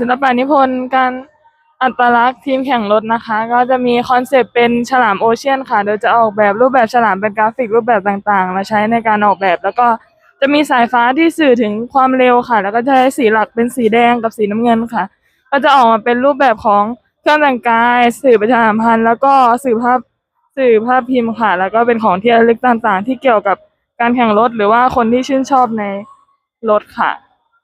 ศิลปะนิพนธ์การอัตลักษณ์ทีมแข่งรถนะคะ ก็จะมีคอนเซปต์เป็นฉลามโอเชียนค่ะ โดยจะออกแบบรูปแบบฉลามเป็นกราฟิกรูปแบบต่างๆ มาใช้ในการออกแบบ แล้วก็จะมีสายฟ้าที่สื่อถึงความเร็วค่ะ แล้วก็จะใช้สีหลักเป็นสีแดงกับสีน้ำเงินค่ะ ก็จะออกมาเป็นรูปแบบของเครื่องแต่งกาย สื่อประชาสัมพันธ์แล้วก็สื่อภาพสื่อภาพพิมพ์ค่ะ แล้วก็เป็นของที่ระลึกต่างๆ ที่เกี่ยวกับการแข่งรถหรือว่าคนที่ชื่นชอบในรถค่ะ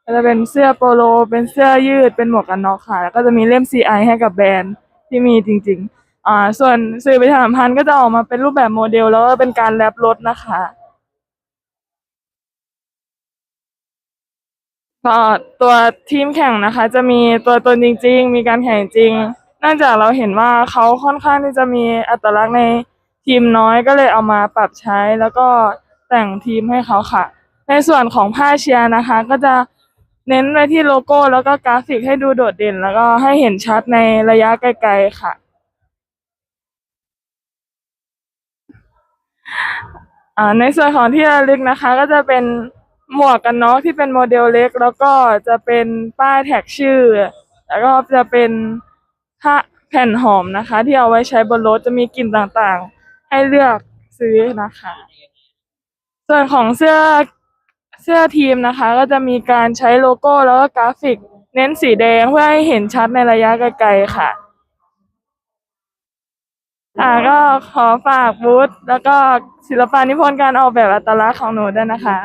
ก็จะเป็นเสื้อโปโล เป็นเสื้อยืด เป็นหมวกกันน็อกค่ะ แล้วก็จะมีเล่ม CI ให้กับแบรนด์ที่มีจริงๆ อ่า ส่วนสื่อประชาสัมพันธ์ก็จะออกมาเป็นรูปแบบโมเดล แล้วก็เป็นการแรปรถนะคะก็ตัวทีมแข่งนะคะ จะมีตัวตนจริง ๆ มีการแข่งจริงเนื่องจากเราเห็นว่าเขาค่อนข้างที่จะมีอัตลักษณ์ในทีมน้อยก็เลยเอามาปรับใช้แล้วก็แต่งทีมให้เขาค่ะ ในส่วนของผ้าเชียร์นะคะ ก็จะ เน้นไปที่โลโก้แล้วก็กราฟิกให้ดูโดดเด่น แล้วก็ให้เห็นชัดในระยะไกลๆค่ะในส่วนของที่ระลึกนะคะ ก็จะเป็นหมวกกันน็อกที่เป็นโมเดลเล็ก แล้วก็จะเป็นป้ายแท็กชื่อ แล้วก็จะเป็นผ้าแผ่นหอมนะคะ ที่เอาไว้ใช้บนรถจะมีกลิ่นต่างๆ ให้เลือกซื้อนะคะ ส่วนของเสื้อ เสื้อทีมนะคะ ก็จะมีการใช้โลโก้แล้วก็กราฟิก เน้นสีแดงเพื่อให้เห็นชัดในระยะไกลๆค่ะ อ่าก็ขอฝากบูธแล้วก็ศิลปานิพนธ์การออกแบบอัตลักษณ์ของหนูด้วยนะคะ